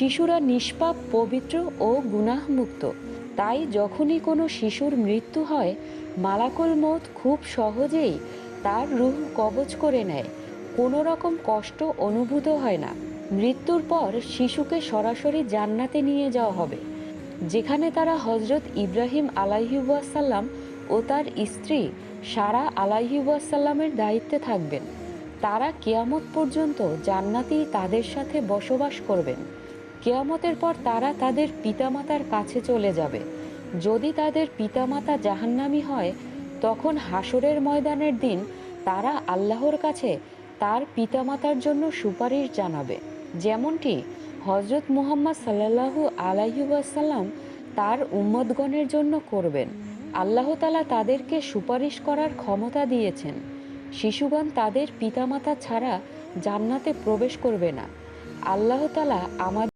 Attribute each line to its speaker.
Speaker 1: শিশুরা নিষ্পাপ, পবিত্র ও গুনাহমুক্ত। তাই যখনই কোনো শিশুর মৃত্যু হয়, মালাকুল মত খুব সহজেই তার রুহ কবজ করে নেয়। কোনো রকম কষ্ট অনুভূত হয় না। মৃত্যুর পর শিশুকে সরাসরি জান্নাতে নিয়ে যাওয়া হবে, যেখানে তারা হজরত ইব্রাহিম আলাইহুবাসাল্লাম ও তার স্ত্রী সারা আলাইহুবাসাল্লামের দায়িত্বে থাকবেন। তারা কেয়ামত পর্যন্ত জান্নাতেই তাদের সাথে বসবাস করবেন। কেয়ামতের পর তারা তাদের পিতামাতার কাছে চলে যাবে। যদি তাদের পিতামাতা জাহান্নামি হয়, তখন হাসরের ময়দানের দিন তারা আল্লাহর কাছে তার পিতামাতার জন্য সুপারিশ জানাবে। যেমনটি হজরত মুহাম্মদ সাল্লাল্লাহু আলাইহুয়াসাল্লাম তার উম্মতগণের জন্য করবেন। আল্লাহ তালা তাদেরকে সুপারিশ করার ক্ষমতা দিয়েছেন। শিশুগণ তাদের পিতামাতা ছাড়া জান্নাতে প্রবেশ করবে না। আল্লাহ তালা আমাদের